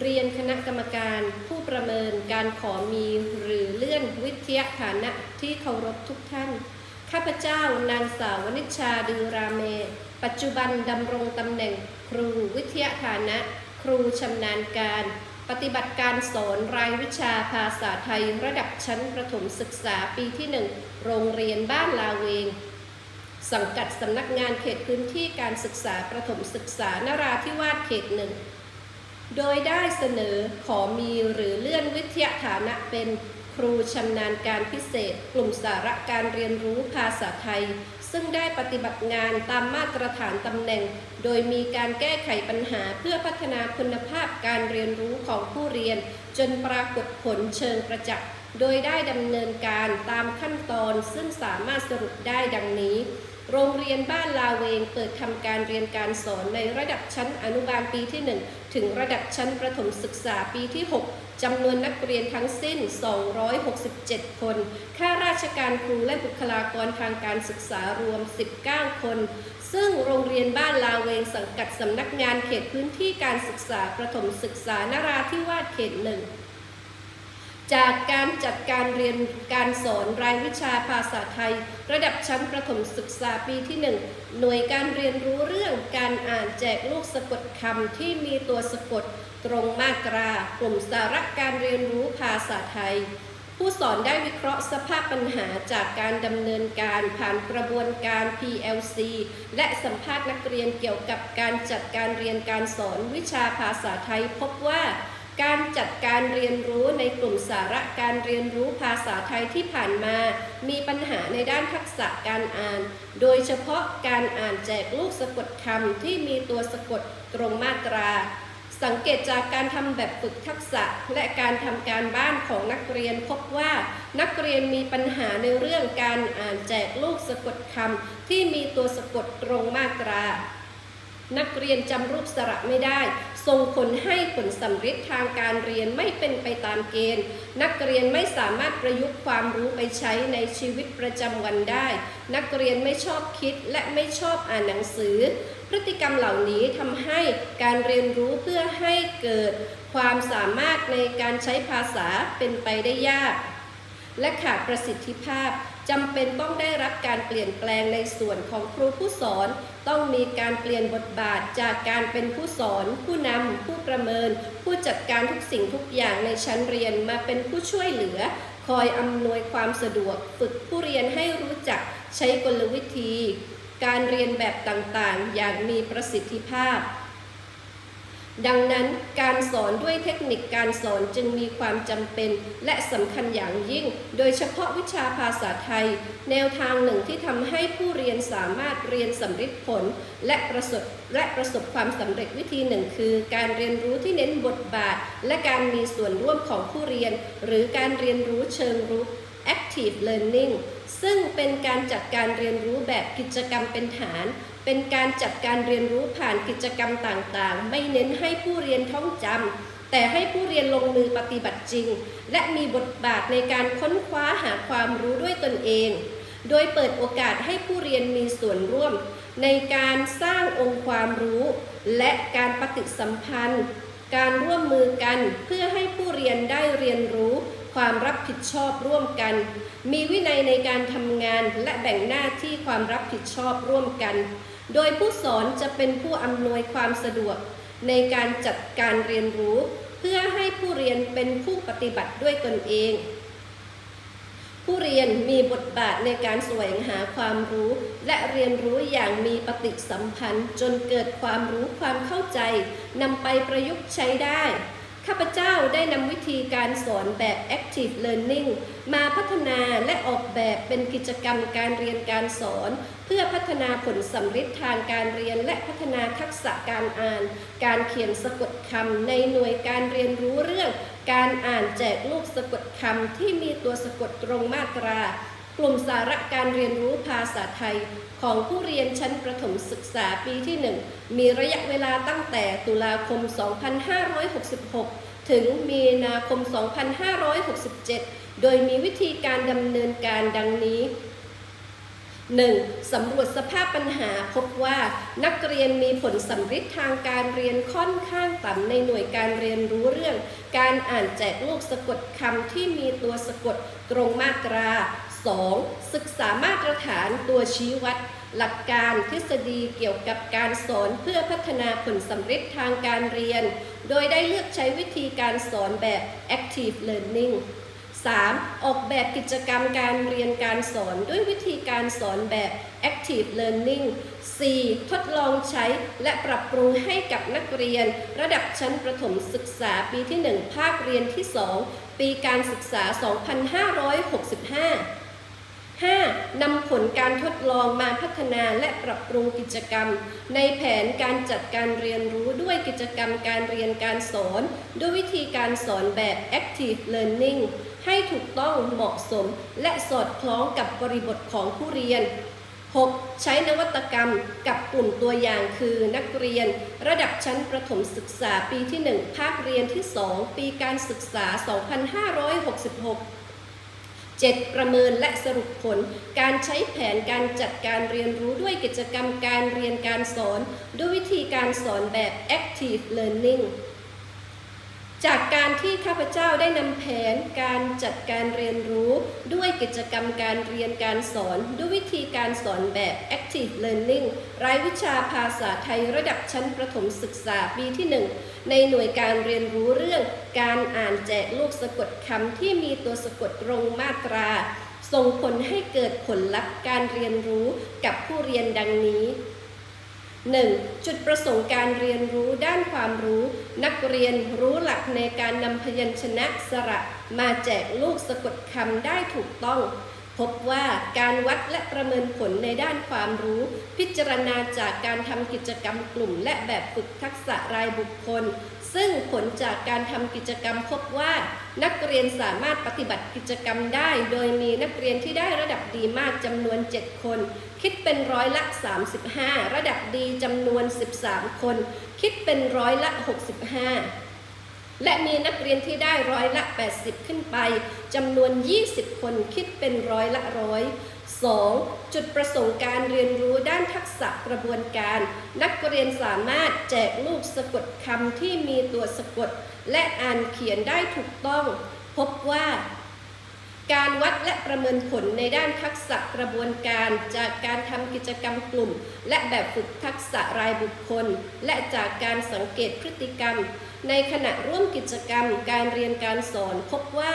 เรียนคณะกรรมการผู้ประเมินการขอมีหรือเลื่อนวิทยาฐานะที่เคารพทุกท่าน ข้าพเจ้านางสาววนิชาดือราเม ปัจจุบันดำรงตำแหน่งครูวิทยาฐานะ ครูชำนาญการ ปฏิบัติการสอนรายวิชาภาษาไทยระดับชั้นประถมศึกษาปีที่ 1 โรงเรียนบ้านลาเวง สังกัดสำนักงานเขตพื้นที่การศึกษาประถมศึกษานราธิวาสเขตหนึ่ง โดยได้เสนอขอมีหรือเลื่อนวิทยาฐานะเป็นครูชำนาญการพิเศษ กลุ่มสาระการเรียนรู้ภาษาไทย ซึ่งได้ปฏิบัติงานตามมาตรฐานตำแหน่ง โดยมีการแก้ไขปัญหาเพื่อพัฒนาคุณภาพการเรียนรู้ของผู้เรียน จนปรากฏผลเชิงประจักษ์โดยได้ดำเนินการตามขั้นตอนซึ่งสามารถสรุปได้ดังนี้ โรงเรียนบ้านลาเวงเปิดทำการเรียนการสอนในระดับชั้นอนุบาลปีที่ 1 ถึงระดับชั้นประถมศึกษาปีที่ 6จำนวนนักเรียนทั้งสิ้น 267 คน ข้าราชการครูและบุคลากรทางการศึกษารวม 19 คน ซึ่งโรงเรียนบ้านลาเวงสังกัดสำนักงานเขตพื้นที่การศึกษาประถมศึกษานราธิวาสเขตหนึ่ง จากการจัดการเรียนการสอนรายวิชาภาษาไทย ระดับชั้นประถมศึกษาปีที่ 1 หน่วยการเรียนรู้เรื่องการอ่านแจกลูกสะกดคำที่มีตัวสะกด ตรงมาตรากลุ่มสาระการเรียนรู้ภาษาไทย ผู้สอนได้วิเคราะห์สภาพปัญหาจากการดำเนินการผ่านกระบวนการ PLC และสัมภาษณ์นักเรียนเกี่ยวกับการจัดการเรียนการสอนวิชาภาษาไทยพบว่า การจัดการเรียนรู้ในกลุ่มสาระการเรียนรู้ภาษาไทยที่ผ่านมา มีปัญหาในด้านทักษะการอ่าน โดยเฉพาะการอ่านแจกลูกสะกดคำที่มีตัวสะกดตรงมาตรา สังเกตจากการทำแบบฝึกทักษะและการทำการบ้านของนักเรียนพบว่า นักเรียนมีปัญหาในเรื่องการอ่านแจกลูกสะกดคำที่มีตัวสะกดตรงมาตรา นักเรียนจำรูปสระไม่ได้ ส่งผลให้ผลสำฤทธิ์ทางการเรียนไม่เป็นไปตามเกณฑ์ นักเรียนไม่สามารถประยุกต์ความรู้ไปใช้ในชีวิตประจำวันได้ นักเรียนไม่ชอบคิดและไม่ชอบอ่านหนังสือ พฤติกรรมเหล่านี้ทำให้การเรียนรู้เพื่อให้เกิดความสามารถในการใช้ภาษาเป็นไปได้ยาก และขาดประสิทธิภาพ จำเป็นต้องได้รับการเปลี่ยนแปลงในส่วนของครูผู้สอน ต้องมีการเปลี่ยนบทบาทจากการเป็นผู้สอน ผู้นำผู้ประเมิน ผู้จัดการทุกสิ่งทุกอย่างในชั้นเรียนมาเป็นผู้ช่วยเหลือ คอยอำนวยความสะดวก ฝึกผู้เรียนให้รู้จักใช้กลวิธี การเรียนแบบต่างๆ อย่างมีประสิทธิภาพ ดังนั้นการสอนด้วยเทคนิคการสอนจึงมีความจำเป็น และสำคัญอย่างยิ่ง โดยเฉพาะวิชาภาษาไทย แนวทางหนึ่งที่ทำให้ผู้เรียนสามารถเรียนสำเร็จผล และประสบและประสบความสำเร็จวิธีหนึ่งคือ การเรียนรู้ที่เน้นบทบาท และการมีส่วนร่วมของผู้เรียน หรือการเรียนรู้เชิงรุก active learning ซึ่งเป็นการจัดการเรียนรู้แบบกิจกรรมเป็นฐาน เป็นการจัดการเรียนรู้ผ่านกิจกรรมต่างๆ ไม่เน้นให้ผู้เรียนท่องจำแต่ให้ผู้เรียนลงมือปฏิบัติจริง และมีบทบาทในการค้นคว้าหาความรู้ด้วยตนเอง โดยเปิดโอกาสให้ผู้เรียนมีส่วนร่วม ในการสร้างองค์ความรู้ และการปฏิสัมพันธ์ การร่วมมือกันเพื่อให้ผู้เรียนได้เรียนรู้ความรับผิดชอบร่วมกัน มีวินัยในการทำงานและแบ่งหน้าที่ความรับผิดชอบร่วมกัน โดยผู้สอนจะเป็นผู้อำนวยความสะดวกในการจัดการเรียนรู้ เพื่อให้ผู้เรียนเป็นผู้ปฏิบัติด้วยตนเอง ผู้เรียนมีบทบาทในการแสวงหาความรู้ และเรียนรู้อย่างมีปฏิสัมพันธ์ จนเกิดความรู้ความเข้าใจนำไปประยุกต์ใช้ได้ ข้าพเจ้าได้นำวิธีการสอนแบบ Active Learning มาพัฒนาและออกแบบเป็นกิจกรรมการเรียนการสอน เพื่อพัฒนาผลสำฤทธิ์ทางการเรียนและพัฒนาทักษะการอ่าน การเขียนสะกดคำในหน่วยการเรียนรู้เรื่อง การอ่านแจกลูกสะกดคำที่มีตัวสะกดตรงมาตรา กลุ่มสาระการเรียนรู้ภาษาไทยของผู้เรียนชั้นประถมศึกษาปีที่ 1 มีระยะเวลาตั้งแต่ตุลาคม 2566 ถึงมีนาคม 2567 โดยมีวิธีการดำเนินการดังนี้ 1. สำรวจสภาพปัญหาพบว่านักเรียนมีผลสัมฤทธิ์ทางการเรียนค่อนข้างต่ำในหน่วยการเรียนรู้เรื่อง การอ่านแจกลูกสะกดคำที่มีตัวสะกดตรงมาตรา 2. ศึกษามาตรฐานตัวชี้วัด หลักการทฤษฎีเกี่ยวกับการสอนเพื่อพัฒนาผลสัมฤทธิ์ทางการเรียน โดยได้เลือกใช้วิธีการสอนแบบ active learning 3. ออกแบบกิจกรรมการเรียนการสอนด้วยวิธีการสอนแบบ active learning 4. ทดลองใช้และปรับปรุงให้กับนักเรียน ระดับชั้นประถมศึกษาปีที่ 1 ภาคเรียนที่ 2 ปีการศึกษา 2565 5. นำผลการทดลองมาพัฒนาและปรับปรุงกิจกรรม ในแผนการจัดการเรียนรู้ด้วยกิจกรรมการเรียนการสอน ด้วยวิธีการสอนแบบ active learning ให้ถูกต้องเหมาะสม และสอดคล้องกับบริบทของผู้เรียน 6. ใช้นวัตกรรมกับกลุ่มตัวอย่างคือนักเรียน ระดับชั้นประถมศึกษาปีที่ 1 ภาคเรียนที่ 2 ปีการศึกษา 2566 7. ประเมินและสรุปผล การใช้แผนการจัดการเรียนรู้ด้วยกิจกรรมการเรียนการสอน ด้วยวิธีการสอนแบบ active learning จากการที่ข้าพเจ้าได้นำแผนการจัดการเรียนรู้ด้วยกิจกรรมการเรียนการสอน ด้วยวิธีการสอนแบบ active learning รายวิชาภาษาไทยระดับชั้นประถมศึกษาปีที่ 1 ในหน่วยการเรียนรู้เรื่องการอ่านแจกลูกสะกดคำที่มีตัวสะกดตรงมาตรา ส่งผลให้เกิดผลลัพธ์การเรียนรู้กับผู้เรียนดังนี้ 1. จุดประสงค์การเรียนรู้ด้านความรู้ นักเรียนรู้หลักในการนำพยัญชนะสระ มาแจกลูกสะกดคำได้ถูกต้อง พบว่าการวัดและประเมินผลในด้านความรู้ พิจารณาจากการทำกิจกรรมกลุ่ม และแบบฝึกทักษะรายบุคคล ซึ่งผลจากการทำกิจกรรมพบว่า นักเรียนสามารถปฏิบัติกิจกรรมได้ โดยมีนักเรียนที่ได้ระดับดีมากจำนวน 7 คน คิดเป็นร้อยละ 35 ระดับดีจำนวน 13 คน คิดเป็นร้อยละ 65 และมีนักเรียนที่ได้ร้อยละ 80 ขึ้นไปจำนวน 20 คนคิดเป็นร้อยละร้อย 2. จุดประสงค์การเรียนรู้ด้านทักษะกระบวนการ นักเรียนสามารถแจกลูกสะกดคำที่มีตัวสะกด และอ่านเขียนได้ถูกต้อง พบว่า การวัดและประเมินผลในด้านทักษะกระบวนการ จากการทำกิจกรรมกลุ่ม และแบบฝึกทักษะรายบุคคล และจากการสังเกตพฤติกรรม ในขณะร่วมกิจกรรม การเรียนการสอนพบว่า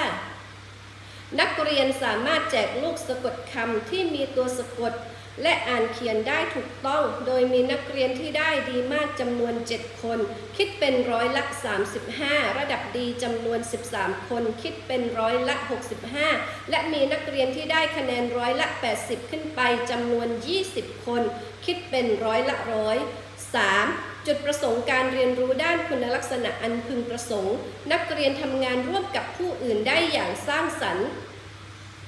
นักเรียนสามารถแจกลูกสะกดคำที่มีตัวสะกด และอ่านเขียนได้ถูกต้อง โดยมีนักเรียนที่ได้ดีมากจำนวน 7 คน คิดเป็นร้อยละ 35 ระดับดีจำนวน 13 คน คิดเป็นร้อยละ 65 และมีนักเรียนที่ได้คะแนนร้อยละ 80 ขึ้นไปจำนวน 20 คน คิดเป็นร้อยละร้อย 3. จุดประสงค์การเรียนรู้ด้านคุณลักษณะอันพึงประสงค์ นักเรียนทำงานร่วมกับผู้อื่นได้อย่างสร้างสรรค์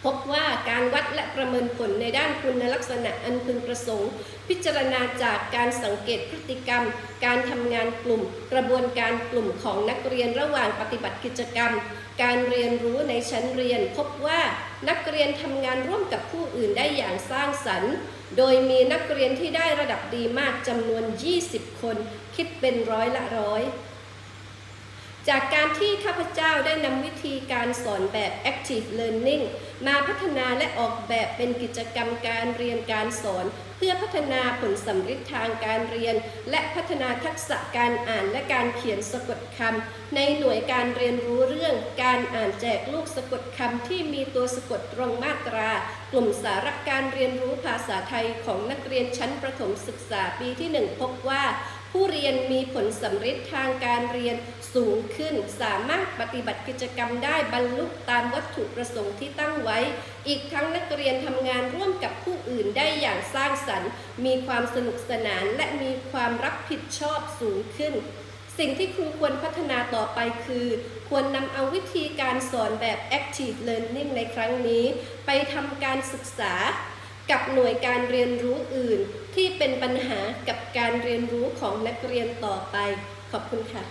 พบว่าการวัดและประเมินผลในด้านคุณลักษณะอันพึงประสงค์ พิจารณาจากการสังเกตพฤติกรรม การทำงานกลุ่ม กระบวนการกลุ่มของนักเรียนระหว่างปฏิบัติกิจกรรม การเรียนรู้ในชั้นเรียน พบว่านักเรียนทำงานร่วมกับผู้อื่นได้อย่างสร้างสรรค์ โดยมีนักเรียนที่ได้ระดับดีมากจำนวน 20 คน คิดเป็นร้อยละร้อย จากการที่ข้าพเจ้าได้นำวิธีการสอนแบบ active learning มาพัฒนาและออกแบบเป็นกิจกรรมการเรียนการสอน เพื่อพัฒนาผลสัมฤทธิ์ทางการเรียน และพัฒนาทักษะการอ่านและการเขียนสะกดคำในหน่วยการเรียนรู้เรื่อง การอ่านแจกลูกสะกดคำที่มีตัวสะกดตรงมาตรา กลุ่มสาระการเรียนรู้ภาษาไทยของนักเรียนชั้นประถมศึกษาปีที่ 1 พบว่า ผู้เรียนมีผลสำเร็จทางการเรียนสูงขึ้น สามารถปฏิบัติกิจกรรมได้บรรลุตามวัตถุประสงค์ที่ตั้งไว้ อีกทั้งนักเรียนทำงานร่วมกับผู้อื่นได้อย่างสร้างสรรค์ มีความสนุกสนานและมีความรับผิดชอบสูงขึ้น สิ่งที่ครูควรพัฒนาต่อไปคือ ควรนำเอาวิธีการสอนแบบ active learning ในครั้งนี้ ไปทำการศึกษากับหน่วยการเรียนรู้อื่น ที่เป็นปัญหากับการเรียนรู้ของนักเรียนต่อไป ขอบคุณค่ะ